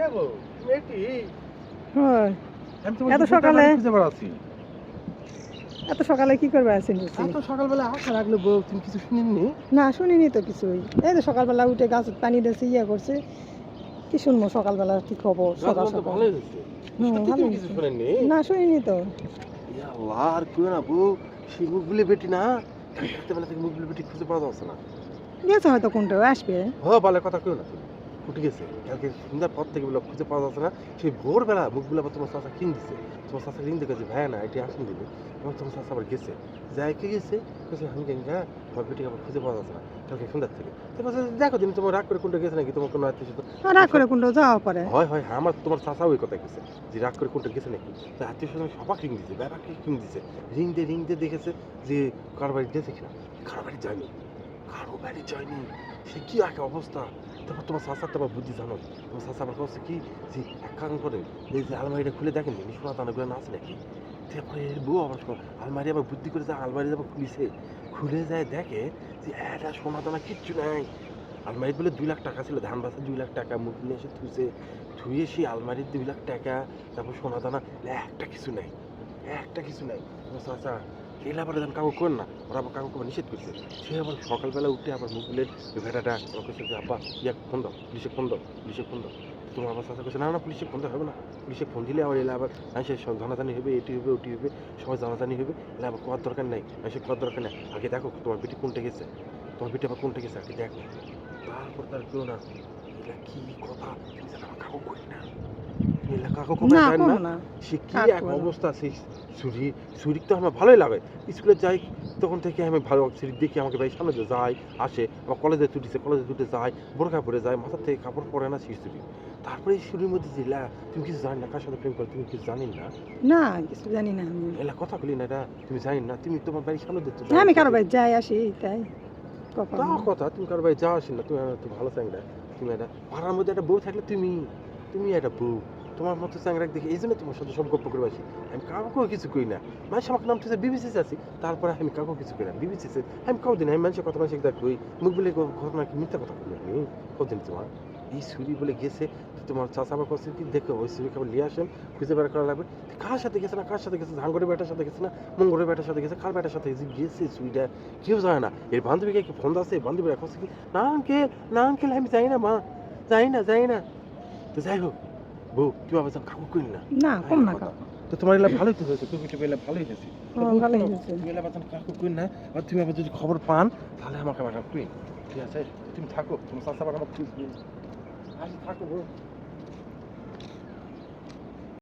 এত দুপুরটা সকালে? খুঁজে বেড়াচ্ছি এত সকালে কি করবে আছেন এত সকালবেলা আসা লাগল বউ তুমি কিছু শুনিনি? না শুনিনি তো কিছুই। এই তো সকালবেলা উঠে গাছত পানি দিয়েছে ইয়ে করছে। কি শুনব সকালবেলা কি খবর? সকাল সকাল। ভালোই হয়েছে। হুম, সত্যি ভালোই তুমি কিছু হয়েছে। শুনেননি? না শুনিনি তো। আর কেউ না বউ সেই মুখগুলি বেটি না? রাত্রেবেলা থেকে মুখগুলি বেটি খুঁজে পাওয়া যাচ্ছে না। গেছে হয়তো কোনটা আসবে। বলে কথা কেউ না ফুটে গেছে। কালকে সন্ধ্যার পর থেকে বলে খুঁজে পাওয়া যাচ্ছে না। সেই ভোরবেলা মুখগুলো আবার তোমার চাষা কিন দিছে। তোমার চাষা কিন দেখেছে ভাই না এটি আসেন দিবে। এবং তোমার চাষা আবার গেছে। যাই কে গেছে আমি গেঙ্গা তোমার বেটিকে আবার খুঁজে পাওয়া যাচ্ছে না। কালকে সন্ধ্যার থেকে। দেখো তুমি তোমার রাগ করে কোনটা গেছে নাকি? তোমার কোনো আত্মীয় স্বজন আর রাগ করে কোনটা যাওয়া পারে। হয় হয় হ্যাঁ আমার তোমার চাষা ওই কথা গেছে যে রাগ করে কোনটা গেছে নাকি? তো আত্মীয় স্বজন সবাক রিং দিছে ব্যাপারকে রিং দিছে। রিং দিয়ে রিং দিয়ে দেখেছে যে কারও বাড়ি গেছে কিনা? কারও বাড়ি যায়নি। কারও বাড়ি যায়নি। সে কি একটা অবস্থা? তারপর তোমার চাষার তো আবার বুদ্ধি জানো? তোমার চাষা আবার করছে কি? যে এক কারণ করে, এই যে আলমারিটা খুলে দেখেন নি সোনা দানাগুলো না আছে নাকি? তারপরে বউ আবার আলমারি আবার বুদ্ধি করে যায় আলমারি আবার খুলিছে। খুলে যায়, দেখে যে একটা সোনা দানা কিচ্ছু নাই। আলমারি বলে দুই লাখ টাকা ছিল, ধান বাসা দুই লাখ টাকা, মুখ নিয়ে এসে থুইছে। থুয়ে সেই আলমারির দুই লাখ টাকা, তারপর সোনা দানা, একটা কিছু নাই, একটা কিছু নাই। তোমার চাচা এলা আবার যেন কাকু করেন না? ওরা আবার কাকু আবার নিষেধ করছে। সে আবার সকালবেলা উঠে আবার ভেটাটা আমার কাছে যে আব্বা ইয়া ফোন দাও, পুলিশে ফোন দাও, পুলিশে ফোন দাও। তোমার আবার চাচা কাছে না না, পুলিশে ফোন দেওয়া হবে না। পুলিশে ফোন দিলে আবার এলা আবার মানুষের সব জানাজানি হবে, এটি হবে, ওটি হবে, সবাই জানাজানি হবে। এলা আবার কোয়ার দরকার নেই নাই সে কোয়ার দরকার নাই। আগে দেখো তোমার বেটি কোনটা গেছে। তোমার বেটি আবার কোনটা গেছে, আগে দেখো। তারপর তার কেউ না, এলা কি কথা? কাকু করি না? কাকু কবে না জানেন না। না। সে কি কাক এক বলে। অবস্থা সেই তো আমার ভালোই লাগে। স্কুলে যাই তখন থেকে আমি ভালো দেখি আমাকে ভাই সামনে দিয়ে যায় আসে কলেজে কলেজে যায় বোরখা পরে যায় মাথার থেকে কাপড় পরে না সেই তারপরে এই মধ্যে জিলা তুমি কিছু জানি না কার সাথে প্রেম করে তুমি কিছু জানি না? না কিছু জানি না আমি। এলা কথা বলি না এটা তুমি জানি না তুমি তোমার বাড়ির সামনে আমি কারও বাড়ি যাই আসি তাই কখন। তা কথা তুমি কারও বাড়ি যাও আসি না তুমি তো ভালো চ্যাংরা তুমি এটা পাড়ার মধ্যে একটা বউ থাকলে তুমি তুমি একটা বউ। তোমার মতো চ্যাংরা দেখি এই জন্য তোমার সাথে সব গল্প করে আসি। আমি কাউকেও কিছু করি না। মানুষ আমাকে নাম ঠিক বিবিসিতে আছি। তারপরে আমি কাউকে কিছু করি না। বিবিসিতে আমি কদিন আমি মানুষের কথা মানুষের দেখ কই। মুখ বলে ঘটনা কি, মিথ্যা কথা বলি আমি? কদিন তোমার? এই ছুরি বলে গেছে তোমার চাষা আমার কাছে কি? দেখো, ওই ছুরি খাবার নিয়ে আসেন, খুঁজে বের করা লাগবে। কার সাথে গেছে না? কার সাথে গেছে? ধানগড়ের বেটার সাথে গেছে না? মঙ্গলের বেটার সাথে গেছে? কার বেটার সাথে গেছে? গেছে ছুরিটা। কেউ জানে না। এর বান্ধবীকে কি ফোন আছে? বান্ধবীরা কাছে কি? না, আঙ্কেল না, আঙ্কেল, আমি যাই না, মা। যাই না যাই না। তো যাই হোক। বউ কি ভাবে যাও কাকু করি না। না কম না কাকু তো তোমার এলা ভালোই তো হয়েছে তুমি এলা ভালোই হয়েছে। ভালোই হয়েছে। তুমি এলা বাজান কাকু করি না আর তুমি আবার যদি খবর পান তাহলে আমাকে আবার কুই ঠিক আছে? তুমি থাকো আবার আমার খুঁজবে আচ্ছা থাকো বউ।